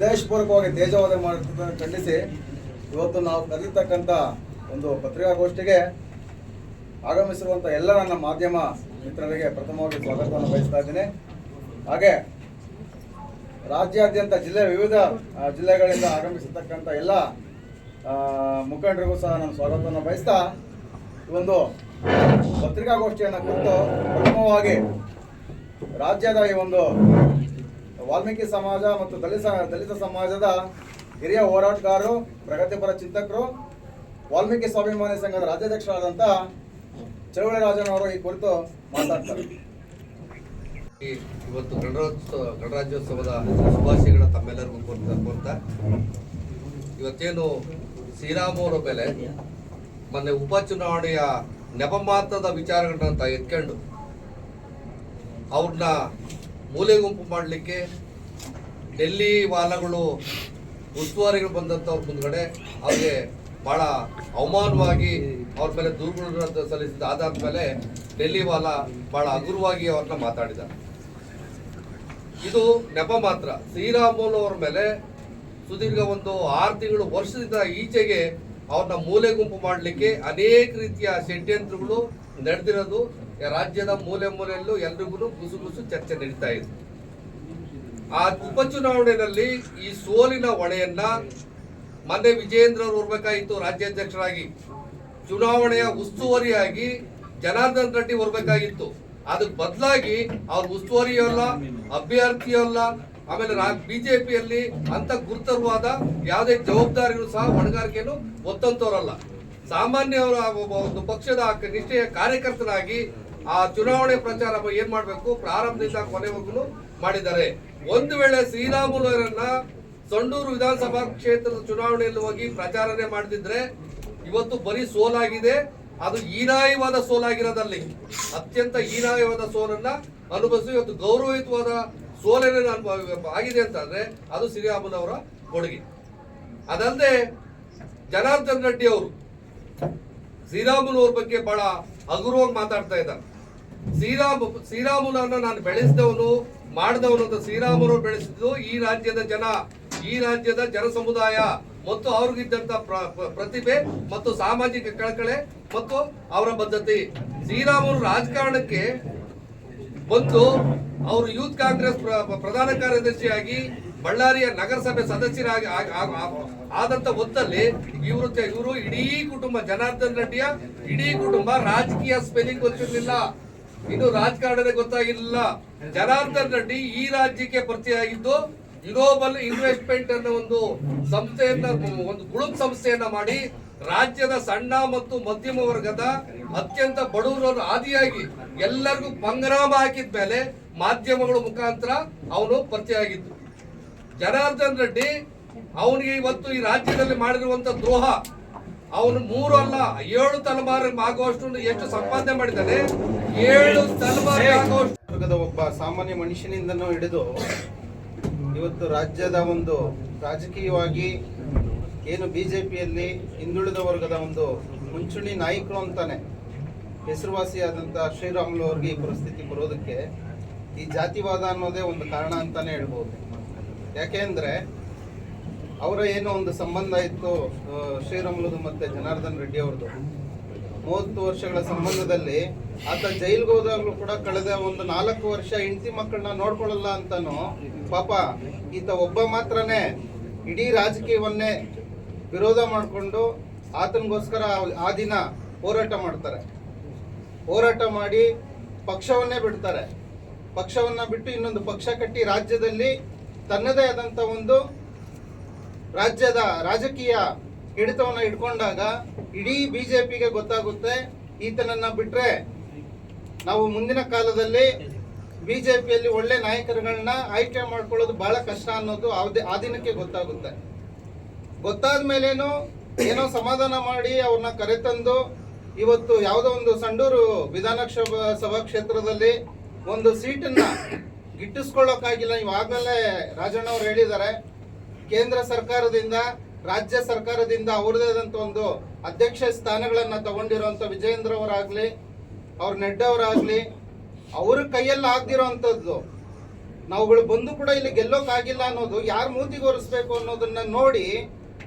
ಉದ್ದೇಶಪೂರ್ವಕವಾಗಿ ತೇಜವಾದ ಮಾಡುವುದನ್ನು ಖಂಡಿಸಿ ಇವತ್ತು ನಾವು ಕರೆದಿರ್ತಕ್ಕಂಥ ಒಂದು ಪತ್ರಿಕಾಗೋಷ್ಠಿಗೆ ಆಗಮಿಸಿರುವಂಥ ಎಲ್ಲ ನನ್ನ ಮಾಧ್ಯಮ ಮಿತ್ರರಿಗೆ ಪ್ರಥಮವಾಗಿ ಸ್ವಾಗತವನ್ನು ಬಯಸ್ತಾ ಇದ್ದೀನಿ. ಹಾಗೆ ರಾಜ್ಯಾದ್ಯಂತ ಜಿಲ್ಲೆ ವಿವಿಧ ಜಿಲ್ಲೆಗಳಿಂದ ಆಗಮಿಸಿರ್ತಕ್ಕಂಥ ಎಲ್ಲ ಮುಖಂಡರಿಗೂ ಸಹ ನಾನು ಸ್ವಾಗತವನ್ನು ಬಯಸ್ತಾ ಒಂದು ಪತ್ರಿಕಾಗೋಷ್ಠಿಯನ್ನು ಕುರಿತು ಪ್ರಥಮವಾಗಿ ರಾಜ್ಯದ ಈ ಒಂದು ವಾಲ್ಮೀಕಿ ಸಮಾಜ ಮತ್ತು ದಲಿತ ದಲಿತ ಸಮಾಜದ ಹಿರಿಯ ಹೋರಾಟಗಾರರು, ಪ್ರಗತಿಪರ ಚಿಂತಕರು, ವಾಲ್ಮೀಕಿ ಸ್ವಾಭಿಮಾನಿ ಸಂಘದ ರಾಜ್ಯಾಧ್ಯಕ್ಷರಾದಂಥ ಚಳುವಳಿ ರಾಜನ್ ಅವರು ಈ ಕುರಿತು ಮಾತಾಡ್ತಾರೆ. ಇವತ್ತು ಗಣರಾಜ್ಯೋತ್ಸವ, ಗಣರಾಜ್ಯೋತ್ಸವದ ಶುಭಾಶಯಗಳ ತಮ್ಮೆಲ್ಲರಿಗೂ ಕೊಡ್ತಾ ಇವತ್ತೇನು ಶ್ರೀರಾಮವರ ಬೆಲೆ ಮೊನ್ನೆ ಉಪಚುನಾವಣೆಯ ನೆಪ ಮಾತ್ರದ ವಿಚಾರಗಳನ್ನ ಎತ್ಕೊಂಡು ಅವ್ರನ್ನ ಮೂಲೆ ಗುಂಪು ಮಾಡಲಿಕ್ಕೆ ಡೆಲ್ಲಿ ವಾಲಗಳು, ಉಸ್ತುವಾರಿಗಳು ಬಂದಂಥವ್ರ ಮುಂದ್ಗಡೆ ಅವ್ರಿಗೆ ಬಹಳ ಅವಮಾನವಾಗಿ ಅವ್ರ ಮೇಲೆ ದೂರುಗಳು ಸಲ್ಲಿಸಿದ ಆಧಾರದ ಮೇಲೆ ಡೆಲ್ಲಿ ವಾಲ ಬಹಳ ಹಗುರವಾಗಿ ಅವ್ರನ್ನ ಮಾತಾಡಿದ್ದಾರೆ ಇದು ನೆಪ ಮಾತ್ರ. ಶ್ರೀರಾಮುಲು ಅವ್ರ ಮೇಲೆ ಸುದೀರ್ಘ ಒಂದು ಆರು ತಿಂಗಳು ವರ್ಷದಿಂದ ಈಚೆಗೆ ಅವ್ರನ್ನ ಮೂಲೆ ಗುಂಪು ಮಾಡಲಿಕ್ಕೆ ಅನೇಕ ರೀತಿಯ ಷಡ್ಯಂತ್ರಗಳು ನಡೆದಿರೋದು ರಾಜ್ಯದ ಮೂಲೆ ಮೂಲೆಯಲ್ಲೂ ಎಲ್ರಿಗೂ ಗುಸು ಗುಸು ಚರ್ಚೆ ನಡೀತಾ ಇದೆ. ಆ ಉಪಚುನಾವಣೆಯಲ್ಲಿ ಈ ಸೋಲಿನ ಹೊಣೆಯನ್ನ ಮೊನ್ನೆ ವಿಜಯೇಂದ್ರ ಅವರು ಬರಬೇಕಾಗಿತ್ತು ರಾಜ್ಯಾಧ್ಯಕ್ಷರಾಗಿ. ಚುನಾವಣೆಯ ಉಸ್ತುವಾರಿಯಾಗಿ ಜನಾರ್ದನ್ ರೆಡ್ಡಿ ಬರಬೇಕಾಗಿತ್ತು ಅದಕ್ಕೆ ಬದಲಾಗಿ ಅವ್ರ ಉಸ್ತುವಾರಿಯಲ್ಲ ಅಲ್ಲ, ಅಭ್ಯರ್ಥಿಯೂ ಅಲ್ಲ, ಆಮೇಲೆ ಬಿಜೆಪಿಯಲ್ಲಿ ಅಂತ ಗುರುತರವಾದ ಯಾವುದೇ ಜವಾಬ್ದಾರಿಗಳು ಸಹ ಹೊಣೆಗಾರಿಕೆಯನ್ನು ಒತ್ತಂತವರಲ್ಲ ಸಾಮಾನ್ಯ ಅವರ ಒಬ್ಬ ಒಂದು ಪಕ್ಷದ ನಿಷ್ಠೆಯ ಕಾರ್ಯಕರ್ತನಾಗಿ ಆ ಚುನಾವಣೆ ಪ್ರಚಾರ ಏನ್ ಮಾಡಬೇಕು? ಪ್ರಾರಂಭದಿಂದ ಕೊನೆವರೆಗೂ ಮಾಡಿದ್ದಾರೆ. ಒಂದು ವೇಳೆ ಶ್ರೀರಾಮುಲುರನ್ನ ಸಂಡೂರು ವಿಧಾನಸಭಾ ಕ್ಷೇತ್ರದ ಚುನಾವಣೆಯಲ್ಲಿ ಹೋಗಿ ಪ್ರಚಾರನೆ ಮಾಡದಿದ್ರೆ ಇವತ್ತು ಬರೀ ಸೋಲಾಗಿದೆ. ಅದು ಹೀನಾಯವಾದ ಸೋಲಾಗಿರೋದಲ್ಲಿ. ಅತ್ಯಂತ ಹೀನಾಯವಾದ ಸೋಲನ್ನ ಅನುಭವಿಸಿ ಇವತ್ತು ಗೌರವಯುತವಾದ ಸೋಲೇನ ಆಗಿದೆ ಅಂತಂದ್ರೆ ಅದು ಶ್ರೀರಾಮುಲವರ ಕೊಡುಗೆ. ಅದಲ್ಲದೆ ಜನಾರ್ದನ್ ರೆಡ್ಡಿ ಅವರು ಶ್ರೀರಾಮುಲು ಅವ್ರ ಬಗ್ಗೆ ಬಹಳ ಹಗುರವಾಗಿ ಮಾತಾಡ್ತಾ ಇದ್ದಾರೆ ಶ್ರೀರಾಮ ಶ್ರೀರಾಮುಲನ್ನ ನಾನು ಬೆಳೆಸಿದವನು, ಮಾಡಿದವನು ಅಂತ ಶ್ರೀರಾಮುಲು ಬೆಳೆಸಿದ್ದು ಈ ರಾಜ್ಯದ ಜನ, ಈ ರಾಜ್ಯದ ಜನ ಸಮುದಾಯ ಮತ್ತು ಅವ್ರಿಗಿದ್ದಂತ ಪ್ರ- ಪ್ರ- ಪ್ರತಿಭೆ ಮತ್ತು ಸಾಮಾಜಿಕ ಕಳಕಳೆ ಮತ್ತು ಅವರ ಬದ್ಧತೆ. ಶ್ರೀರಾಮುಲು ರಾಜಕಾರಣಕ್ಕೆ ಬಂದು ಅವರು ಯೂತ್ ಕಾಂಗ್ರೆಸ್ ಪ್ರ- ಪ್ರಧಾನ ಕಾರ್ಯದರ್ಶಿಯಾಗಿ ಬಳ್ಳಾರಿಯ ನಗರಸಭೆ ಸದಸ್ಯರಾಗಿ ಆದಂತ ಹೊತ್ತಲ್ಲಿ ಇವರು ಇವರು ಇಡೀ ಕುಟುಂಬ ಜನಾರ್ದನ್ ರೆಡ್ಡಿಯ ಇಡೀ ಕುಟುಂಬ ರಾಜಕೀಯ ಸ್ಪೆಲ್ಲಿಂಗ್ ಗೊತ್ತಿರಲಿಲ್ಲ. ಇದು ರಾಜಕಾರಣನೇ ಗೊತ್ತಾಗಿರಲಿಲ್ಲ. ಜನಾರ್ದನ್ ರೆಡ್ಡಿ ಈ ರಾಜ್ಯಕ್ಕೆ ಪರಿಚಯ ಗ್ಲೋಬಲ್ ಇನ್ವೆಸ್ಟ್ಮೆಂಟ್ ಅನ್ನೋ ಒಂದು ಸಂಸ್ಥೆಯನ್ನ, ಒಂದು ಗುಳುಪ್ ಸಂಸ್ಥೆಯನ್ನ ಮಾಡಿ ರಾಜ್ಯದ ಸಣ್ಣ ಮತ್ತು ಮಧ್ಯಮ ವರ್ಗದ ಅತ್ಯಂತ ಬಡವರನ್ನು ಆದಿಯಾಗಿ ಎಲ್ಲರಿಗೂ ಪಂಗನಾಮ ಹಾಕಿದ ಮೇಲೆ ಮಾಧ್ಯಮಗಳ ಮುಖಾಂತರ ಅವನು ಪರಿಚಯ ಆಗಿದ್ದು ಜನಾರ್ದನ್ ರೆಡ್ಡಿ ಅವನಿಗೆ ಇವತ್ತು ಈ ರಾಜ್ಯದಲ್ಲಿ ಮಾಡಿರುವಂತ ದ್ರೋಹ. ಅವನು ಮೂರು ಅಲ್ಲ ಏಳು ತಲೆಮಾರು ಆಗುವಷ್ಟು ಎಷ್ಟು ಸಂಪಾದನೆ ಮಾಡಿದ್ದಾನೆ? ಏಳು ತಲೆಮಾರು ಆಗುವಷ್ಟು ವರ್ಗದ ಒಬ್ಬ ಸಾಮಾನ್ಯ ಮನುಷ್ಯನಿಂದ ಹಿಡಿದು ಇವತ್ತು ರಾಜ್ಯದ ಒಂದು ರಾಜಕೀಯವಾಗಿ ಏನು ಬಿಜೆಪಿಯಲ್ಲಿ ಹಿಂದುಳಿದ ವರ್ಗದ ಒಂದು ಮುಂಚೂಣಿ ನಾಯಕರು ಅಂತಾನೆ ಹೆಸರುವಾಸಿಯಾದಂಥ ಶ್ರೀರಾಮುಲು ಅವ್ರಿಗೆ ಈ ಪರಿಸ್ಥಿತಿ ಬರೋದಕ್ಕೆ ಈ ಜಾತಿವಾದ ಅನ್ನೋದೇ ಒಂದು ಕಾರಣ ಅಂತಾನೆ ಹೇಳ್ಬೋದು. ಯಾಕೆಂದ್ರೆ ಅವರ ಏನೋ ಒಂದು ಸಂಬಂಧ ಇತ್ತು ಶ್ರೀರಾಮುಲುದು ಮತ್ತೆ ಜನಾರ್ದನ್ ರೆಡ್ಡಿ ಅವ್ರದ್ದು. ಮೂವತ್ತು ವರ್ಷಗಳ ಸಂಬಂಧದಲ್ಲಿ ಆತ ಜೈಲ್ಗೆ ಹೋದಾಗ್ಲೂ ಕೂಡ ಕಳೆದ ಒಂದು ನಾಲ್ಕು ವರ್ಷ ಹೆಂಡತಿ ಮಕ್ಕಳನ್ನ ನೋಡ್ಕೊಳ್ಳಲ್ಲ ಅಂತಾನು, ಪಾಪ ಈತ ಒಬ್ಬ ಮಾತ್ರನೇ ಇಡೀ ರಾಜಕೀಯವನ್ನೇ ವಿರೋಧ ಮಾಡಿಕೊಂಡು ಆತನಿಗೋಸ್ಕರ ಆ ದಿನ ಹೋರಾಟ ಮಾಡ್ತಾರೆ. ಹೋರಾಟ ಮಾಡಿ ಪಕ್ಷವನ್ನೇ ಬಿಡ್ತಾರೆ. ಪಕ್ಷವನ್ನ ಬಿಟ್ಟು ಇನ್ನೊಂದು ಪಕ್ಷ ಕಟ್ಟಿ ರಾಜ್ಯದಲ್ಲಿ ತನ್ನದೇ ಆದಂತ ಒಂದು ರಾಜ್ಯದ ರಾಜಕೀಯ ಹಿಡಿತವನ್ನ ಇಟ್ಕೊಂಡಾಗ ಇಡೀ ಬಿಜೆಪಿಗೆ ಗೊತ್ತಾಗುತ್ತೆ, ಈತನನ್ನ ಬಿಟ್ರೆ ನಾವು ಮುಂದಿನ ಕಾಲದಲ್ಲಿ ಬಿಜೆಪಿಯಲ್ಲಿ ಒಳ್ಳೆ ನಾಯಕರುಗಳನ್ನ ಆಯ್ಕೆ ಮಾಡ್ಕೊಳ್ಳೋದು ಬಹಳ ಕಷ್ಟ ಅನ್ನೋದು ಆ ದಿನಕ್ಕೆ ಗೊತ್ತಾಗುತ್ತೆ. ಗೊತ್ತಾದ ಮೇಲೇನು ಏನೋ ಸಮಾಧಾನ ಮಾಡಿ ಅವ್ರನ್ನ ಕರೆತಂದು ಇವತ್ತು ಯಾವುದೋ ಒಂದು ಸಂಡೂರು ವಿಧಾನಸಭಾ ಸಭಾ ಕ್ಷೇತ್ರದಲ್ಲಿ ಒಂದು ಸೀಟನ್ನ ಗಿಟ್ಟಿಸ್ಕೊಳ್ಳೋಕ್ಕಾಗಿಲ್ಲ. ಆಗಲೇ ರಾಜಣ್ಣ ಅವ್ರು ಹೇಳಿದ್ದಾರೆ, ಕೇಂದ್ರ ಸರ್ಕಾರದಿಂದ, ರಾಜ್ಯ ಸರ್ಕಾರದಿಂದ ಅವ್ರದೇ ಆದಂತ ಒಂದು ಅಧ್ಯಕ್ಷ ಸ್ಥಾನಗಳನ್ನ ತಗೊಂಡಿರುವಂತ ವಿಜಯೇಂದ್ರ ಅವರಾಗ್ಲಿ, ಅವ್ರ ನೆಡ್ಡ ಅವರಾಗ್ಲಿ, ಅವ್ರ ಕೈಯಲ್ಲಿ ಆಗ್ದಿರೋಂಥದ್ದು. ನಾವುಗಳು ಬಂದು ಕೂಡ ಇಲ್ಲಿ ಗೆಲ್ಲೋಕ್ಕಾಗಿಲ್ಲ ಅನ್ನೋದು ಯಾರು ಮೂತಿಗೊರಿಸ್ಬೇಕು ಅನ್ನೋದನ್ನ ನೋಡಿ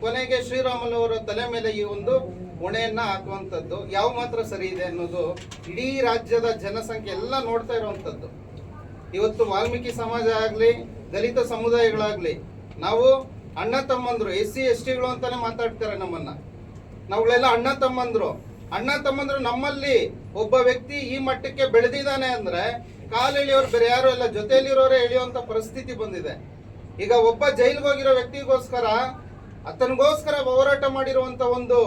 ಕೊನೆಗೆ ಶ್ರೀರಾಮುಲು ಅವರ ತಲೆ ಮೇಲೆ ಈ ಒಂದು ಹೊಣೆಯನ್ನ ಹಾಕುವಂಥದ್ದು ಯಾವ ಮಾತ್ರ ಸರಿ ಇದೆ ಅನ್ನೋದು ಇಡೀ ರಾಜ್ಯದ ಜನಸಂಖ್ಯೆ ಎಲ್ಲ ನೋಡ್ತಾ ಇರುವಂಥದ್ದು ಇವತ್ತು ವಾಲ್ಮೀಕಿ ಸಮಾಜ ಆಗಲಿ, ದಲಿತ ಸಮುದಾಯಗಳಾಗಲಿ, ನಾವು ಅಣ್ಣ ತಮ್ಮಂದ್ರು ಎಸ್ ಸಿ ಎಸ್ ಟಿಗಳು ಅಂತಾನೆ ಮಾತಾಡ್ತಾರೆ ನಮ್ಮನ್ನ. ನಾವುಗಳೆಲ್ಲ ಅಣ್ಣ ತಮ್ಮಂದ್ರು. ಅಣ್ಣ ತಮ್ಮಂದ್ರು ನಮ್ಮಲ್ಲಿ ಒಬ್ಬ ವ್ಯಕ್ತಿ ಈ ಮಟ್ಟಕ್ಕೆ ಬೆಳೆದಿದ್ದಾನೆ ಅಂದ್ರೆ ಕಾಲು ಎಳೆಯೋರು ಬೇರೆ ಯಾರು ಇಲ್ಲ, ಜೊತೆಯಲ್ಲಿರೋರೇ ಎಳಿಯುವಂತ ಪರಿಸ್ಥಿತಿ ಬಂದಿದೆ. ಈಗ ಒಬ್ಬ ಜೈಲಿಗೆ ಹೋಗಿರೋ ವ್ಯಕ್ತಿಗೋಸ್ಕರ ಆತನಿಗೋಸ್ಕರ ಹೋರಾಟ ಮಾಡಿರುವಂತ ಒಂದು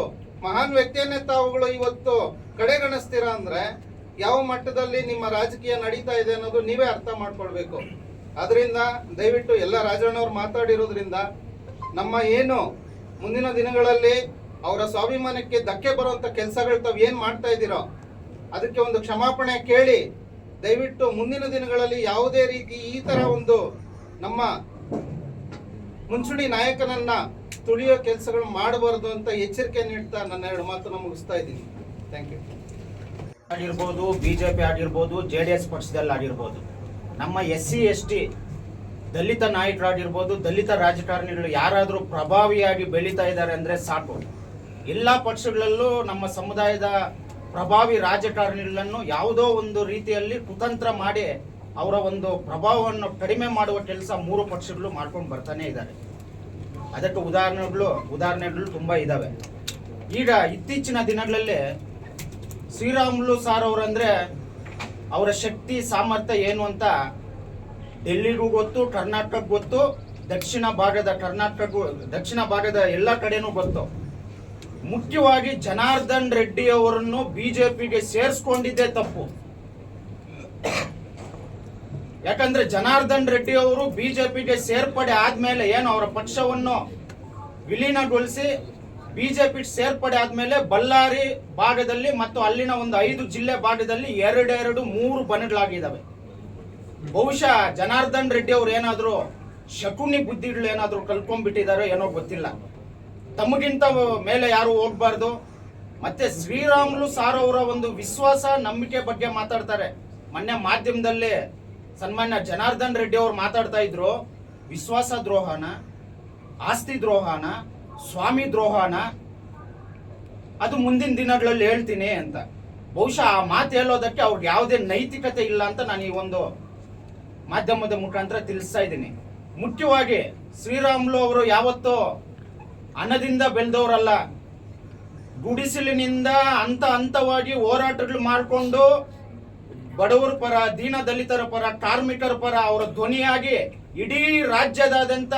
ಮಹಾನ್ ವ್ಯಕ್ತಿಯನ್ನೇ ತಾವುಗಳು ಇವತ್ತು ಕಡೆಗಣಿಸ್ತೀರಾ ಅಂದ್ರೆ ಯಾವ ಮಟ್ಟದಲ್ಲಿ ನಿಮ್ಮ ರಾಜಕೀಯ ನಡೀತಾ ಇದೆ ಅನ್ನೋದು ನೀವೇ ಅರ್ಥ ಮಾಡ್ಕೊಳ್ಬೇಕು. ಅದರಿಂದ ದಯವಿಟ್ಟು ಎಲ್ಲ ರಾಜಣ್ಣವ್ರು ಮಾತಾಡಿರೋದ್ರಿಂದ ನಮ್ಮ ಏನು ಮುಂದಿನ ದಿನಗಳಲ್ಲಿ ಅವರ ಸ್ವಾಭಿಮಾನಕ್ಕೆ ಧಕ್ಕೆ ಬರುವಂತ ಕೆಲಸಗಳು ತಾವು ಏನು ಮಾಡ್ತಾ ಇದ್ದೀರೋ ಅದಕ್ಕೆ ಒಂದು ಕ್ಷಮಾಪಣೆ ಕೇಳಿ ದಯವಿಟ್ಟು ಮುಂದಿನ ದಿನಗಳಲ್ಲಿ ಯಾವುದೇ ರೀತಿ ಈ ತರ ಒಂದು ನಮ್ಮ ಮುಂಚೂಣಿ ನಾಯಕನನ್ನ ತುಳಿಯೋ ಕೆಲಸಗಳು ಮಾಡಬಾರದು ಅಂತ ಎಚ್ಚರಿಕೆ ನೀಡ್ತಾ ನನ್ನ ಎರಡು ಮಾತು ಮುಗಿಸ್ತಾ ಇದ್ದೀನಿ. ಥ್ಯಾಂಕ್ ಯು ಆಗಿರ್ಬೋದು, ಬಿಜೆಪಿ ಆಗಿರ್ಬೋದು, ಜೆ ಡಿ ಎಸ್ ಪಕ್ಷದಲ್ಲಿ ಆಗಿರ್ಬೋದು, ನಮ್ಮ ಎಸ್ ಸಿ ಎಸ್ ಟಿ ದಲಿತ ನಾಯಕರಾಗಿರ್ಬೋದು, ದಲಿತ ರಾಜಕಾರಣಿಗಳು ಯಾರಾದರೂ ಪ್ರಭಾವಿಯಾಗಿ ಬೆಳೀತಾ ಇದ್ದಾರೆ ಅಂದರೆ ಸಾಕು. ಎಲ್ಲ ಪಕ್ಷಗಳಲ್ಲೂ ನಮ್ಮ ಸಮುದಾಯದ ಪ್ರಭಾವಿ ರಾಜಕಾರಣಿಗಳನ್ನು ಯಾವುದೋ ಒಂದು ರೀತಿಯಲ್ಲಿ ಕುತಂತ್ರ ಮಾಡಿ ಅವರ ಒಂದು ಪ್ರಭಾವವನ್ನು ಕಡಿಮೆ ಮಾಡುವ ಕೆಲಸ ಮೂರು ಪಕ್ಷಗಳು ಮಾಡ್ಕೊಂಡು ಬರ್ತಾನೆ ಇದ್ದಾರೆ. ಅದಕ್ಕೆ ಉದಾಹರಣೆಗಳು ಉದಾಹರಣೆಗಳು ತುಂಬ ಇದ್ದಾವೆ ಈಗ ಇತ್ತೀಚಿನ ದಿನಗಳಲ್ಲಿ ಶ್ರೀರಾಮುಲು ಸಾರ್ ಅವರಂದ್ರೆ ಅವರ ಶಕ್ತಿ, ಸಾಮರ್ಥ್ಯ ಏನು ಅಂತ ಡೆಲ್ಲಿಗೂ ಗೊತ್ತು, ಕರ್ನಾಟಕಕ್ಕೆ ಗೊತ್ತು, ದಕ್ಷಿಣ ಭಾಗದ ಕರ್ನಾಟಕ ದಕ್ಷಿಣ ಭಾಗದ ಎಲ್ಲ ಕಡೆನೂ ಗೊತ್ತು. ಮುಖ್ಯವಾಗಿ ಜನಾರ್ದನ್ ರೆಡ್ಡಿ ಅವರನ್ನು ಬಿಜೆಪಿಗೆ ಸೇರಿಸ್ಕೊಂಡಿದ್ದೇ ತಪ್ಪು. ಯಾಕಂದ್ರೆ ಜನಾರ್ದನ್ ರೆಡ್ಡಿ ಅವರು ಬಿಜೆಪಿಗೆ ಸೇರ್ಪಡೆ ಆದ್ಮೇಲೆ ಏನು ಅವರ ಪಕ್ಷವನ್ನು ವಿಲೀನಗೊಳಿಸಿ ಬಿಜೆಪಿ ಸೇರ್ಪಡೆ ಆದ್ಮೇಲೆ ಬಳ್ಳಾರಿ ಭಾಗದಲ್ಲಿ ಮತ್ತು ಅಲ್ಲಿನ ಒಂದು ಐದು ಜಿಲ್ಲೆ ಭಾಗದಲ್ಲಿ ಎರಡೆರಡು ಮೂರು ಬಣಗಳಾಗಿದ್ದಾವೆ ಬಹುಶಃ ಜನಾರ್ದನ್ ರೆಡ್ಡಿ ಅವ್ರು ಏನಾದರೂ ಶಕುನಿ ಬುದ್ಧಿಗಳು ಏನಾದರೂ ಕಲ್ಕೊಂಡ್ಬಿಟ್ಟಿದಾರೋ ಏನೋ ಗೊತ್ತಿಲ್ಲ. ತಮಗಿಂತ ಮೇಲೆ ಯಾರು ಹೋಗ್ಬಾರ್ದು. ಮತ್ತೆ ಶ್ರೀರಾಮುಲು ಸಾರ್ ಅವರ ಒಂದು ವಿಶ್ವಾಸ, ನಂಬಿಕೆ ಬಗ್ಗೆ ಮಾತಾಡ್ತಾರೆ. ಮೊನ್ನೆ ಮಾಧ್ಯಮದಲ್ಲಿ ಸನ್ಮಾನ್ಯ ಜನಾರ್ದನ್ ರೆಡ್ಡಿ ಅವರು ಮಾತಾಡ್ತಾ ಇದ್ರು. ವಿಶ್ವಾಸ ದ್ರೋಹನ, ಆಸ್ತಿ ದ್ರೋಹನ ಸ್ವಾಮಿ ದ್ರೋಹನ ಅದು ಮುಂದಿನ ದಿನಗಳಲ್ಲಿ ಹೇಳ್ತೀನಿ ಅಂತ. ಬಹುಶಃ ಆ ಮಾತು ಹೇಳೋದಕ್ಕೆ ಅವ್ರಿಗೆ ಯಾವುದೇ ನೈತಿಕತೆ ಇಲ್ಲ ಅಂತ ನಾನು ಈ ಒಂದು ಮಾಧ್ಯಮದ ಮುಖಾಂತರ ತಿಳಿಸ್ತಾ ಇದ್ದೀನಿ. ಮುಖ್ಯವಾಗಿ ಶ್ರೀರಾಮುಲು ಅವರು ಯಾವತ್ತೋ ಹಣದಿಂದ ಬೆಳೆದವರಲ್ಲ. ಗುಡಿಸಲಿನಿಂದ ಹಂತ ಹಂತವಾಗಿ ಹೋರಾಟಗಳು ಮಾಡಿಕೊಂಡು ಬಡವರ ಪರ, ದೀನ ದಲಿತರ ಪರ, ಕಾರ್ಮಿಕರ ಪರ ಅವರ ಧ್ವನಿಯಾಗಿ ಇಡೀ ರಾಜ್ಯದಾದ್ಯಂತ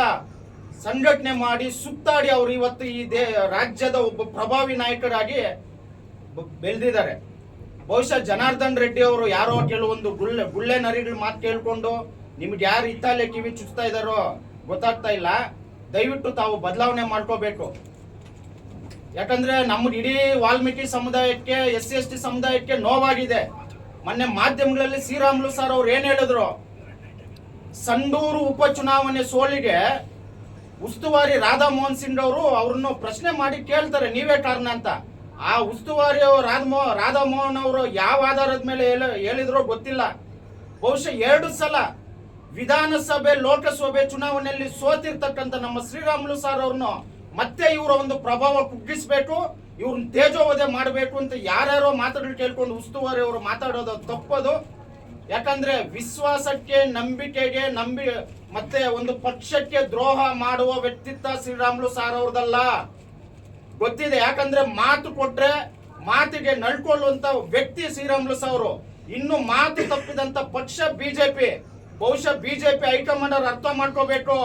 ಸಂಘಟನೆ ಮಾಡಿ ಸುತ್ತಾಡಿ ಅವರು ಇವತ್ತು ಈ ದೇ ರಾಜ್ಯದ ಒಬ್ಬ ಪ್ರಭಾವಿ ನಾಯಕರಾಗಿ ಬೆಳೆದಿದ್ದಾರೆ. ಬಹುಶಃ ಜನಾರ್ದನ್ ರೆಡ್ಡಿ ಅವರು ಯಾರೋ ಕೆಲವೊಂದು ಗುಳ್ಳೆ ಗುಳ್ಳೆ ನರಿಗಳ ಮಾತು ಕೇಳಿಕೊಂಡು ನಿಮ್ಗೆ ಯಾರು ಇತ್ತಾಲೆ ಕಿವಿ ಚುಚ್ತಾ ಇದ್ದಾರೋ ಗೊತ್ತಾಗ್ತಾ ಇಲ್ಲ. ದಯವಿಟ್ಟು ತಾವು ಬದಲಾವಣೆ ಮಾಡ್ಕೋಬೇಕು. ಯಾಕಂದ್ರೆ ನಮ್ಗೆ ಇಡೀ ವಾಲ್ಮೀಕಿ ಸಮುದಾಯಕ್ಕೆ, ಎಸ್ ಸಿ ಎಸ್ ಟಿ ಸಮುದಾಯಕ್ಕೆ ನೋವಾಗಿದೆ. ಮೊನ್ನೆ ಮಾಧ್ಯಮಗಳಲ್ಲಿ ಶ್ರೀರಾಮುಲು ಸರ್ ಅವ್ರು ಏನ್ ಹೇಳಿದ್ರು? ಸಂಡೂರು ಉಪಚುನಾವಣೆ ಸೋಲಿಗೆ ಉಸ್ತುವಾರಿ ರಾಧಾ ಮೋಹನ್ ಸಿಂಗ್ ಅವರು ಅವ್ರನ್ನು ಪ್ರಶ್ನೆ ಮಾಡಿ ಕೇಳ್ತಾರೆ, ನೀವೇ ಕಾರಣ ಅಂತ. ಆ ಉಸ್ತುವಾರಿ ರಾಧಮೋ ರಾಧಾ ಮೋಹನ್ ಅವರು ಯಾವ ಆಧಾರದ ಮೇಲೆ ಹೇಳ- ಹೇಳಿದ್ರೋ ಗೊತ್ತಿಲ್ಲ. ಬಹುಶಃ ಎರಡು ಸಲ ವಿಧಾನಸಭೆ, ಲೋಕಸಭೆ ಚುನಾವಣೆಯಲ್ಲಿ ಸೋತಿರ್ತಕ್ಕಂಥ ನಮ್ಮ ಶ್ರೀರಾಮುಲು ಸಾರ್ ಅವ್ರನ್ನು ಮತ್ತೆ ಇವರ ಒಂದು ಪ್ರಭಾವ ಕುಗ್ಗಿಸ್ಬೇಕು, ಇವ್ರನ್ನ ತೇಜೋವಧೆ ಮಾಡಬೇಕು ಅಂತ ಯಾರ್ಯಾರೋ ಮಾತುಗಳು ಕೇಳ್ಕೊಂಡು ಉಸ್ತುವಾರಿ ಅವರು ಮಾತಾಡೋದು ತಪ್ಪದು. ಯಾಕಂದ್ರೆ ವಿಶ್ವಾಸಕ್ಕೆ ನಂಬಿಕೆಗೆ ನಂಬಿ, ಮತ್ತೆ ಒಂದು ಪಕ್ಷಕ್ಕೆ ದ್ರೋಹ ಮಾಡುವ ವ್ಯಕ್ತಿತ್ವ ಶ್ರೀರಾಮುಲು ಸಾರ್ ಅವ್ರದಲ್ಲ. ಗೊತ್ತಿದೆ, ಯಾಕಂದ್ರೆ ಮಾತು ಕೊಟ್ರೆ ಮಾತಿಗೆ ನಡ್ಕೊಳ್ಳುವಂತ ವ್ಯಕ್ತಿ ಶ್ರೀರಾಮುಲು ಅವರು ಇನ್ನು ಮಾತು ತಪ್ಪಿದಂತ ಪಕ್ಷ ಬಿಜೆಪಿ. ಬಹುಶಃ ಬಿಜೆಪಿ ಹೈಕಮಾಂಡ್ ಅವ್ರು ಅರ್ಥ ಮಾಡ್ಕೋಬೇಕು.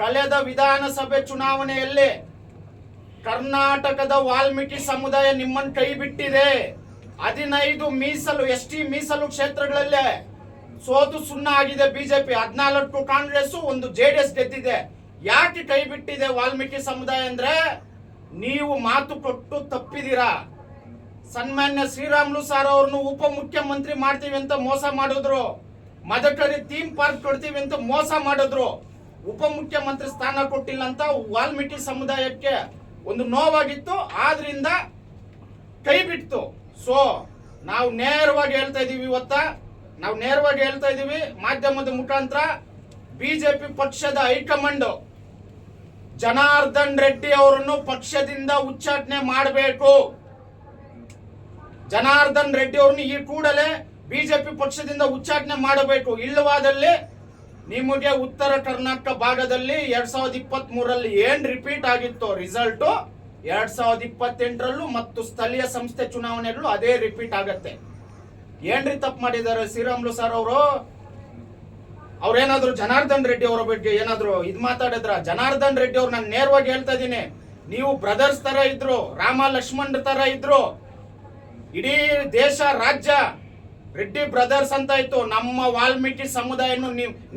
ಕಳೆದ ವಿಧಾನಸಭೆ ಚುನಾವಣೆಯಲ್ಲಿ ಕರ್ನಾಟಕದ ವಾಲ್ಮೀಕಿ ಸಮುದಾಯ ನಿಮ್ಮನ್ನು ಕೈ ಬಿಟ್ಟಿದೆ. ಹದಿನೈದು ಮೀಸಲು, ಎಸ್ ಟಿ ಮೀಸಲು ಕ್ಷೇತ್ರಗಳಲ್ಲೇ ಸೋತು ಸುಣ್ಣ ಆಗಿದೆ ಬಿಜೆಪಿ. ಹದಿನಾಲ್ಕು ಕಾಂಗ್ರೆಸ್ ಒಂದು ಜೆ ಡಿ ಎಸ್ ಗೆದ್ದಿದೆ. ಯಾಕೆ ಕೈ ಬಿಟ್ಟಿದೆ ವಾಲ್ಮೀಕಿ ಸಮುದಾಯ ಅಂದ್ರೆ ನೀವು ಮಾತು ಕೊಟ್ಟು ತಪ್ಪಿದೀರಾ ಸನ್ಮಾನ್ಯ ಶ್ರೀರಾಮುಲು ಸಾರ್ ಅವ್ರನ್ನು ಉಪ ಮುಖ್ಯಮಂತ್ರಿ ಮಾಡ್ತೀವಿ ಅಂತ ಮೋಸ ಮಾಡಿದ್ರು. ಮದಕರಿ ಥೀಮ್ ಪಾರ್ಕ್ ಕೊಡ್ತೀವಿ ಅಂತ ಮೋಸ ಮಾಡಿದ್ರು. ಉಪ ಮುಖ್ಯಮಂತ್ರಿ ಸ್ಥಾನ ಕೊಟ್ಟಿಲ್ಲ ಅಂತ ವಾಲ್ಮೀಕಿ ಸಮುದಾಯಕ್ಕೆ ಒಂದು ನೋವಾಗಿತ್ತು. ಆದ್ರಿಂದ ಕೈ ಬಿಡ್ತು. ಸೊ ನಾವು ನೇರವಾಗಿ ಹೇಳ್ತಾ ಇದೀವಿ ಇವತ್ತ. ನಾವು ನೇರವಾಗಿ ಹೇಳ್ತಾ ಇದೀವಿ ಮಾಧ್ಯಮದ ಮುಖಾಂತರ ಬಿಜೆಪಿ ಪಕ್ಷದ ಹೈಕಮಾಂಡ್ ಜನಾರ್ದನ್ ರೆಡ್ಡಿ ಅವರನ್ನು ಪಕ್ಷದಿಂದ ಉಚ್ಚಾಟನೆ ಮಾಡಬೇಕು. ಜನಾರ್ದನ್ ರೆಡ್ಡಿ ಅವರನ್ನು ಈ ಕೂಡಲೇ ಬಿಜೆಪಿ ಪಕ್ಷದಿಂದ ಉಚ್ಚಾಟನೆ ಮಾಡಬೇಕು. ಇಲ್ಲವಾದಲ್ಲಿ ನಿಮಗೆ ಉತ್ತರ ಕರ್ನಾಟಕ ಭಾಗದಲ್ಲಿ ಎರಡ್ ಸಾವಿರದ ಇಪ್ಪತ್ತ್ ಮೂರಲ್ಲಿ ಏನ್ ರಿಪೀಟ್ ಆಗಿತ್ತು ರಿಸಲ್ಟ್ ಎರಡ್ ಸಾವಿರದ ಇಪ್ಪತ್ತೆಂಟರಲ್ಲೂ ಮತ್ತು ಸ್ಥಳೀಯ ಸಂಸ್ಥೆ ಚುನಾವಣೆಗಳು ಅದೇ ರಿಪೀಟ್ ಆಗತ್ತೆ. ಏನ್ರಿ ತಪ್ಪು ಮಾಡಿದ್ದಾರೆ? ಶ್ರೀರಾಮ್ಲು ಸರ್ ಅವರು? ಅವ್ರೇನಾದ್ರು ಜನಾರ್ದನ್ ರೆಡ್ಡಿ ಅವರ ಬಗ್ಗೆ ಏನಾದ್ರು ಇದ್ ಮಾತಾಡಿದ್ರ? ಜನಾರ್ದನ್ ರೆಡ್ಡಿ ಅವ್ರು ನಾನು ನೇರವಾಗಿ ಹೇಳ್ತಾ ಇದ್ದೀನಿ. ನೀವು ಬ್ರದರ್ಸ್ ತರ ಇದ್ರು, ರಾಮ ಲಕ್ಷ್ಮಣ್ ತರ ಇದ್ರು, ಇಡೀ ದೇಶ, ರಾಜ್ಯ, ರೆಡ್ಡಿ ಬ್ರದರ್ಸ್ ಅಂತ ಇತ್ತು. ನಮ್ಮ ವಾಲ್ಮೀಕಿ ಸಮುದಾಯನು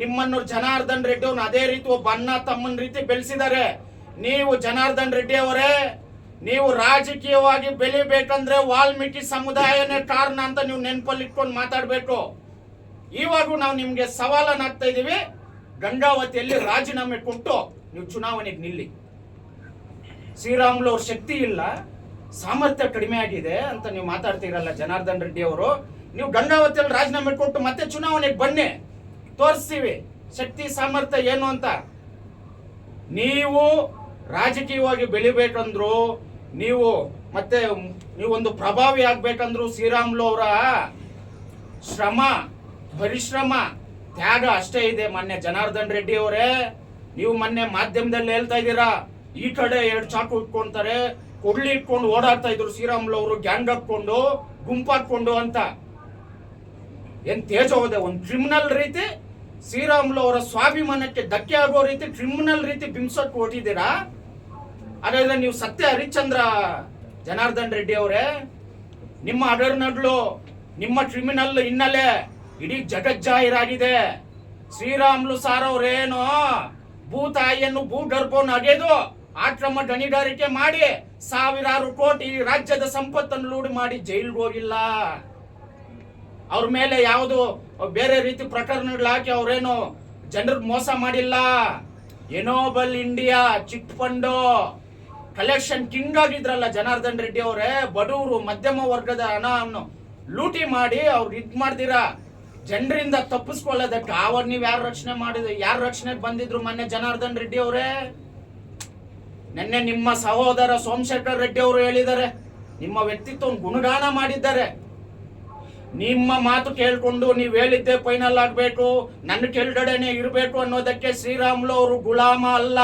ನಿಮ್ಮನ್ನು ಜನಾರ್ದನ್ ರೆಡ್ಡಿ ಅವ್ರನ್ನ ಅದೇ ರೀತಿ ಒಬ್ಬ ಅಣ್ಣ ತಮ್ಮನ ರೀತಿ ಬೆಳೆಸಿದ್ದಾರೆ. ನೀವು ಜನಾರ್ದನ್ ರೆಡ್ಡಿ ಅವರೇ, ನೀವು ರಾಜಕೀಯವಾಗಿ ಬೆಳಿಬೇಕಂದ್ರೆ ವಾಲ್ಮೀಕಿ ಸಮುದಾಯನೇ ಕಾರಣ ಅಂತ ನೀವು ನೆನಪಲ್ಲಿ ಇಟ್ಕೊಂಡು ಮಾತಾಡಬೇಕು. ಇವಾಗೂ ನಾವು ನಿಮಗೆ ಸವಾಲನ್ನು ಹಾಕ್ತಾ ಇದ್ದೀವಿ. ಗಂಗಾವತಿಯಲ್ಲಿ ರಾಜೀನಾಮೆ ಕೊಟ್ಟು ನೀವು ಚುನಾವಣೆಗೆ ನಿಲ್ಲಿ. ಶ್ರೀರಾಮುಲು ಅವ್ರ ಶಕ್ತಿ ಇಲ್ಲ, ಸಾಮರ್ಥ್ಯ ಕಡಿಮೆ ಆಗಿದೆ ಅಂತ ನೀವು ಮಾತಾಡ್ತೀರಲ್ಲ ಜನಾರ್ದನ್ ರೆಡ್ಡಿ ಅವರು. ನೀವು ಗಂಗಾವತಿಯಲ್ಲಿ ರಾಜೀನಾಮೆ ಕೊಟ್ಟು ಮತ್ತೆ ಚುನಾವಣೆಗೆ ಬನ್ನಿ, ತೋರಿಸ್ತೀವಿ. ಶಕ್ತಿ, ಸಾಮರ್ಥ್ಯ ಏನು ಅಂತ. ನೀವು ರಾಜಕೀಯವಾಗಿ ಬೆಳಿಬೇಕಂದ್ರು ನೀವು ಮತ್ತೆ ನೀವೊಂದು ಪ್ರಭಾವಿ ಆಗ್ಬೇಕಂದ್ರು ಶ್ರೀರಾಮುಲು ಅವರ ಶ್ರಮ, ಪರಿಶ್ರಮ, ತ್ಯಾಗ ಅಷ್ಟೇ ಇದೆ ಮೊನ್ನೆ ಜನಾರ್ದನ್ ರೆಡ್ಡಿ ಅವರೇ. ನೀವು ಮೊನ್ನೆ ಮಾಧ್ಯಮದಲ್ಲಿ ಹೇಳ್ತಾ ಇದ್ದೀರಾ, ಈ ಕಡೆ ಎರಡು ಚಾಕು ಇಟ್ಕೊಂತಾರೆ, ಕೊಡ್ಲಿ ಇಟ್ಕೊಂಡು ಓಡಾಡ್ತಾ ಇದ್ರು ಶ್ರೀರಾಮುಲು ಅವರು, ಗ್ಯಾಂಗ್ ಹಾಕೊಂಡು ಗುಂಪಾಕೊಂಡು ಅಂತ. ಏನ್ ತೇಜ ಹೋದೆ ಒಂದು ಕ್ರಿಮಿನಲ್ ರೀತಿ ಶ್ರೀರಾಮುಲು ಅವರ ಸ್ವಾಭಿಮಾನಕ್ಕೆ ಧಕ್ಕೆ ಆಗುವ ರೀತಿ ಕ್ರಿಮಿನಲ್ ರೀತಿ ಬಿಂಬಿಸೋಕೆ ಹೊಟ್ಟಿದ್ದೀರಾ ಹಾಗಾದ್ರೆ ನೀವು ಸತ್ಯ ಹರಿಶ್ಚಂದ್ರ ಜನಾರ್ದನ್ ರೆಡ್ಡಿ ಅವರೇ, ನಿಮ್ಮ ಅಡರ್ನಡ್ಲು ನಿಮ್ಮ ಕ್ರಿಮಿನಲ್ ಹಿನ್ನೆಲೆ ಇಡೀ ಜಗಜ್ಜಾಹಿರಾಗಿದೆ. ಶ್ರೀರಾಮ್ಲು ಸಾರ್ ಅವರೇನು ಭೂತಾಯಿಯನ್ನು ಭೂಗರ್ಭವನ್ನು ಅಗೆದು ಆಕ್ರಮ ಗಣಿಗಾರಿಕೆ ಮಾಡಿ ಸಾವಿರಾರು ಕೋಟಿ ರಾಜ್ಯದ ಸಂಪತ್ತನ್ನು ಲೂಡಿ ಮಾಡಿ ಜೈಲ್ಗೆ ಹೋಗಿಲ್ಲ. ಅವ್ರ ಮೇಲೆ ಯಾವುದು ಬೇರೆ ರೀತಿ ಪ್ರಕರಣಗಳು ಹಾಕಿ ಅವ್ರೇನು ಜನರ ಮೋಸ ಮಾಡಿಲ್ಲ. Enoble India chit fund collection king ಆಗಿದ್ರಲ್ಲ Janardhan Reddy ಅವರೇ ಬಡವರು ಮಧ್ಯಮ ವರ್ಗದ ಹಣವನ್ನು ಲೂಟಿ ಮಾಡಿ ಅವ್ರು ಇದ್ ಮಾಡ್ದಿರಾ? ಜನರಿಂದ ತಪ್ಪಿಸ್ಕೊಳ್ಳೋದಕ್ಕೆ ಆವಾಗ ನೀವು ಯಾರು ರಕ್ಷಣೆ ಮಾಡಿದ್ರು ಯಾರು ರಕ್ಷಣೆಗೆ ಬಂದಿದ್ರು ಮೊನ್ನೆ ಜನಾರ್ದನ್ ರೆಡ್ಡಿ ಅವರೇ? ನಿನ್ನೆ ನಿಮ್ಮ ಸಹೋದರ ಸೋಮಶೇಖರ್ ರೆಡ್ಡಿ ಅವರು ಹೇಳಿದ್ದಾರೆ. ನಿಮ್ಮ ವ್ಯಕ್ತಿತ್ವ ಗುಣಗಾನ ಮಾಡಿದ್ದಾರೆ. ನಿಮ್ಮ ಮಾತು ಕೇಳಿಕೊಂಡು ನೀವು ಹೇಳಿದ್ದೆ ಫೈನಲ್ ಆಗಬೇಕು. ನನ್ನ ಕೆಳಗಡೆನೆ ಇರಬೇಕು ಅನ್ನೋದಕ್ಕೆ ಶ್ರೀರಾಮ್ಲು ಅವರು ಗುಲಾಮ ಅಲ್ಲ.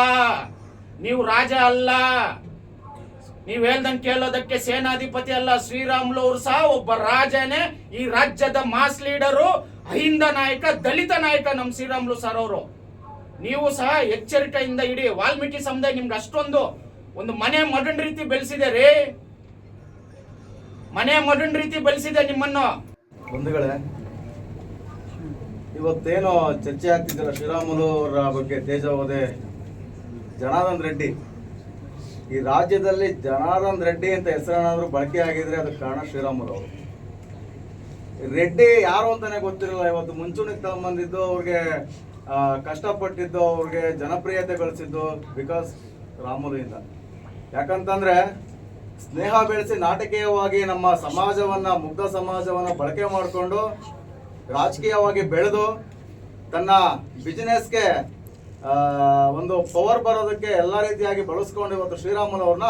ನೀವು ರಾಜ ಅಲ್ಲ. ನೀವು ಹೇಳ್ದಂಗೆ ಕೇಳೋದಕ್ಕೆ ಸೇನಾಧಿಪತಿ ಅಲ್ಲ ಶ್ರೀರಾಮ್ಲು ಅವರು ಸಹ ಒಬ್ಬ ರಾಜನೇ. ಈ ರಾಜ್ಯದ ಮಾಸ್ ಲೀಡರು ಅಹಿಂದ ನಾಯಕ, ದಲಿತ ನಾಯಕ ನಮ್ಮ ಶ್ರೀರಾಮ್ಲು ಸರ್ ಅವರು. ನೀವು ಸಹ ಎಚ್ಚರಿಕೆಯಿಂದ ಇಡೀ. ವಾಲ್ಮೀಕಿ ಸಮುದಾಯ ನಿಮ್ಗೆ ಅಷ್ಟೊಂದು ಒಂದು ಮನೆ ಮಗನ್ ರೀತಿ ಬೆಳೆಸಿದೆ ರೀ. ಮನೆ ಮಗನ್ ರೀತಿ ಬೆಳೆಸಿದೆ ನಿಮ್ಮನ್ನು. ಬಂಧುಗಳೇ, ಇವತ್ತೇನು ಚರ್ಚೆ ಆಗ್ತಿದ್ದಲ್ಲ ಶ್ರೀರಾಮುಲು ಅವರ ಬಗ್ಗೆ ತೇಜೋವಧೆ. ಜನಾರ್ದನ್ ರೆಡ್ಡಿ. ಈ ರಾಜ್ಯದಲ್ಲಿ ಜನಾರ್ದನ್ ರೆಡ್ಡಿ ಅಂತ ಹೆಸರೇನಾದರೂ ಬಳಕೆ ಆಗಿದ್ರೆ ಅದಕ್ಕೆ ಕಾರಣ ಶ್ರೀರಾಮುಲು ಅವರು. ರೆಡ್ಡಿ ಯಾರು ಅಂತಾನೆ ಗೊತ್ತಿರಲಿಲ್ಲ ಇವತ್ತು ಮುಂಚೂಣಿಗೆ ತಗೊಂಬಂದಿದ್ದು ಅವ್ರಿಗೆ ಕಷ್ಟಪಟ್ಟಿದ್ದು ಅವ್ರಿಗೆ ಜನಪ್ರಿಯತೆ ಗಳಿಸಿದ್ದು ಬಿಕಾಸ್ ರಾಮುಲಿಯಿಂದ ಯಾಕಂತಂದ್ರೆ ಸ್ನೇಹ ಬೆಳೆಸಿ ನಾಟಕೀಯವಾಗಿ ನಮ್ಮ ಸಮಾಜವನ್ನ, ಮುಗ್ಧ ಸಮಾಜವನ್ನ ಬಳಕೆ ಮಾಡಿಕೊಂಡು, ರಾಜಕೀಯವಾಗಿ ಬೆಳೆದು, ತನ್ನ ಬಿಸ್ನೆಸ್ಗೆ ಒಂದು ಪವರ್ ಬರೋದಕ್ಕೆ ಎಲ್ಲ ರೀತಿಯಾಗಿ ಬಳಸ್ಕೊಂಡು ಇವತ್ತು ಶ್ರೀರಾಮುಲವ್ರನ್ನ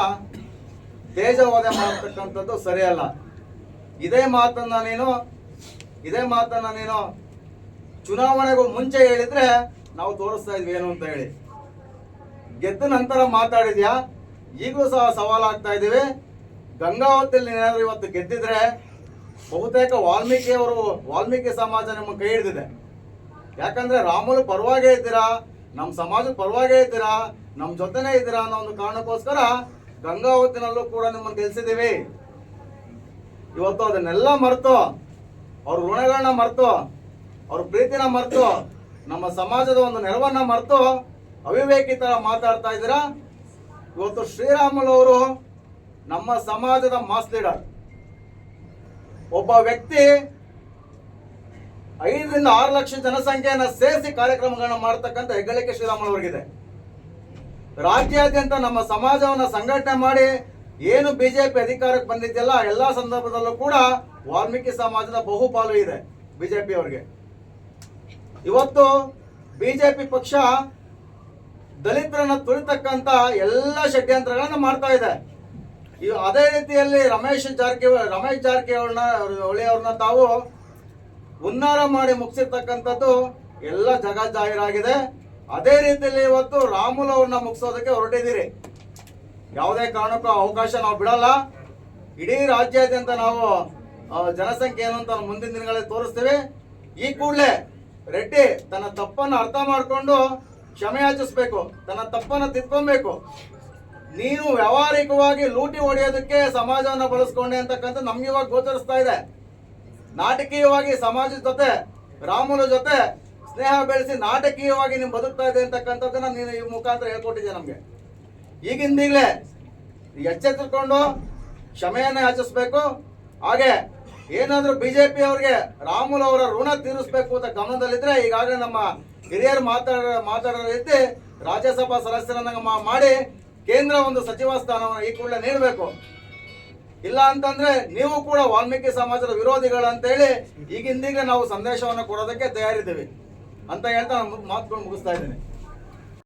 ತೇಜವಾದ ಮಾಡತಕ್ಕಂಥದ್ದು ಸರಿಯಲ್ಲ. ಇದೇ ಮಾತನ್ನ ನೀನು, ಇದೇ ಮಾತನ್ನ ನೀನು ಚುನಾವಣೆಗೂ ಮುಂಚೆ ಹೇಳಿದ್ರೆ ನಾವು ತೋರಿಸ್ತಾ ಇದ್ವಿ ಏನು ಅಂತ ಹೇಳಿ. ಗೆದ್ದ ನಂತರ ಮಾತಾಡಿದ್ಯಾ? ಈಗಲೂ ಸಹ ಸವಾಲಾಗ್ತಾ ಇದ್ದೀವಿ. ಗಂಗಾವತಿಯಲ್ಲಿ ಏನಾದ್ರು ಇವತ್ತು ಗೆದ್ದಿದ್ರೆ ಬಹುತೇಕ ವಾಲ್ಮೀಕಿ ಅವರು ವಾಲ್ಮೀಕಿ ಸಮಾಜ ನಿಮ್ಮ ಕೈ ಹಿಡಿದಿದೆ. ಯಾಕಂದ್ರೆ ರಾಮುಲು ಪರವಾಗೇ ಇದ್ದೀರಾ ನಮ್ಮ ಸಮಾಜದ ಪರವಾಗೇ ಇದ್ದೀರಾ ನಮ್ಮ ಜೊತೆನೇ ಇದ್ದೀರಾ ಅನ್ನೋ ಒಂದು ಕಾರಣಕ್ಕೋಸ್ಕರ ಗಂಗಾವತಿನಲ್ಲೂ ಕೂಡ ನಿಮ್ಮನ್ನು ಗೆಲ್ಸಿದ್ದೀವಿ. ಇವತ್ತು ಅದನ್ನೆಲ್ಲ ಮರೆತು, ಅವ್ರ ಋಣಗಳನ್ನ ಮರೆತು, ಅವ್ರ ಪ್ರೀತಿನ ಮರೆತು, ನಮ್ಮ ಸಮಾಜದ ಒಂದು ನೆರವನ್ನ ಮರೆತು ಅವಿವೇಕಿ ತರ ಮಾತಾಡ್ತಾ ಇದ್ದೀರಾ? ಇವತ್ತು ಶ್ರೀರಾಮುಲು ಅವರು ನಮ್ಮ ಸಮಾಜದ ಮಾಸ್ ಲೀಡರ್. ಒಬ್ಬ ವ್ಯಕ್ತಿ ಐದರಿಂದ ಆರು ಲಕ್ಷ ಜನಸಂಖ್ಯೆಯನ್ನ ಸೇರಿಸಿ ಕಾರ್ಯಕ್ರಮಗಳನ್ನು ಮಾಡತಕ್ಕಂಥ ಹೆಗ್ಗಳಿಕೆ ಶ್ರೀರಾಮುಲು ಅವರಿಗಿದೆ. ರಾಜ್ಯಾದ್ಯಂತ ನಮ್ಮ ಸಮಾಜವನ್ನು ಸಂಘಟನೆ ಮಾಡಿ ಏನು ಬಿಜೆಪಿ ಅಧಿಕಾರಕ್ಕೆ ಬಂದಿದ್ದೆಲ್ಲ ಎಲ್ಲಾ ಸಂದರ್ಭದಲ್ಲೂ ಕೂಡ ವಾಲ್ಮೀಕಿ ಸಮಾಜದ ಬಹುಪಾಲು ಇದೆ ಬಿಜೆಪಿ ಅವರಿಗೆ. ಇವತ್ತು ಬಿಜೆಪಿ ಪಕ್ಷ ದಲಿತರನ್ನ ತುಳಿತಕ್ಕಂತ ಎಲ್ಲ ಷಡ್ಯಂತ್ರಗಳನ್ನ ಮಾಡ್ತಾ ಇದೆ. ಇವ್ ಅದೇ ರೀತಿಯಲ್ಲಿ ರಮೇಶ್ ಜಾರಕಿಹೊಳಿ, ರಮೇಶ್ ಜಾರಕಿಹೊಳಿನ ಹೊಳಿ ಅವ್ರನ್ನ ತಾವು ಉನ್ನಾರ ಮಾಡಿ ಮುಗಿಸಿರ್ತಕ್ಕಂಥದ್ದು ಎಲ್ಲ ಜಗ ಜಾಹೀರಾಗಿದೆ. ಅದೇ ರೀತಿಯಲ್ಲಿ ಇವತ್ತು ರಾಮುಲ್ ಅವ್ರನ್ನ ಮುಗಿಸೋದಕ್ಕೆ ಹೊರಟಿದ್ದೀರಿ. ಯಾವುದೇ ಕಾರಣಕ್ಕೂ ಅವಕಾಶ ನಾವು ಬಿಡಲ್ಲ. ಇಡೀ ರಾಜ್ಯಾದ್ಯಂತ ನಾವು ಜನಸಂಖ್ಯೆ ಏನು ಅಂತ ಮುಂದಿನ ದಿನಗಳಲ್ಲಿ ತೋರಿಸ್ತೀವಿ. ಈ ಕೂಡಲೇ ರೆಡ್ಡಿ ತನ್ನ ತಪ್ಪನ್ನು ಅರ್ಥ ಮಾಡಿಕೊಂಡು ಕ್ಷಮೆ ಯಾಚಿಸ್ಬೇಕು? ತನ್ನ ತಪ್ಪನ್ನು ತಿದ್ಕೊಬೇಕು. ನೀನು ವ್ಯಾವಹಾರಿಕವಾಗಿ ಲೂಟಿ ಹೊಡೆಯೋದಕ್ಕೆ ಸಮಾಜವನ್ನು ಬಳಸ್ಕೊಂಡೆ ಅಂತಕ್ಕಂಥ ನಮ್ಗೆ ಇವಾಗ ಗೋಚರಿಸ್ತಾ ಇದೆ. ನಾಟಕೀಯವಾಗಿ ಸಮಾಜದ ಜೊತೆ ರಾಮುಲ ಜೊತೆ ಸ್ನೇಹ ಬೆಳೆಸಿ ನಾಟಕೀಯವಾಗಿ ನೀವು ಬದುಕ್ತಾ ಇದೆ ಅಂತಕ್ಕಂಥದ್ದನ್ನ ನೀನು ಈ ಮುಖಾಂತರ ಹೇಳ್ಕೊಟ್ಟಿದ್ದೆ ನಮಗೆ? ಈಗಿಂದೀಗಲೇ ಎಚ್ಚೆತ್ತುಕೊಂಡು ಕ್ಷಮೆಯನ್ನು ಯಾಚಿಸ್ಬೇಕು. ಹಾಗೆ ಏನಾದರೂ ಬಿಜೆಪಿ ಅವ್ರಿಗೆ ರಾಮುಲ್ ಅವರ ಋಣ ತೀರಿಸಬೇಕು ಅಂತ ಗಮನದಲ್ಲಿದ್ರೆ ಈಗಾಗಲೇ ನಮ್ಮ ಹಿರಿಯರು ಮಾತಾಡ ಮಾತಾಡೋ ರೀತಿ ರಾಜ್ಯಸಭಾ ಸದಸ್ಯರನ್ನ ಮಾಡಿ ಕೇಂದ್ರ ಒಂದು ಸಚಿವ ಸ್ಥಾನವನ್ನು ಈ ಕೂಡಲೇ ನೀಡಬೇಕು. ಇಲ್ಲ ಅಂತಂದ್ರೆ ನೀವು ಕೂಡ ವಾಲ್ಮೀಕಿ ಸಮಾಜದ ವಿರೋಧಿಗಳಂತೇಳಿ ಈಗಿಂದೀಗ ನಾವು ಸಂದೇಶವನ್ನು ಕೊಡೋದಕ್ಕೆ ತಯಾರಿದ್ದೀವಿ. ಅಂತ ಹೇಳ್ತಾ ನಾನು ಮಾತುಕೊಂಡು ಮುಗಿಸ್ತಾ ಇದ್ದೀನಿ.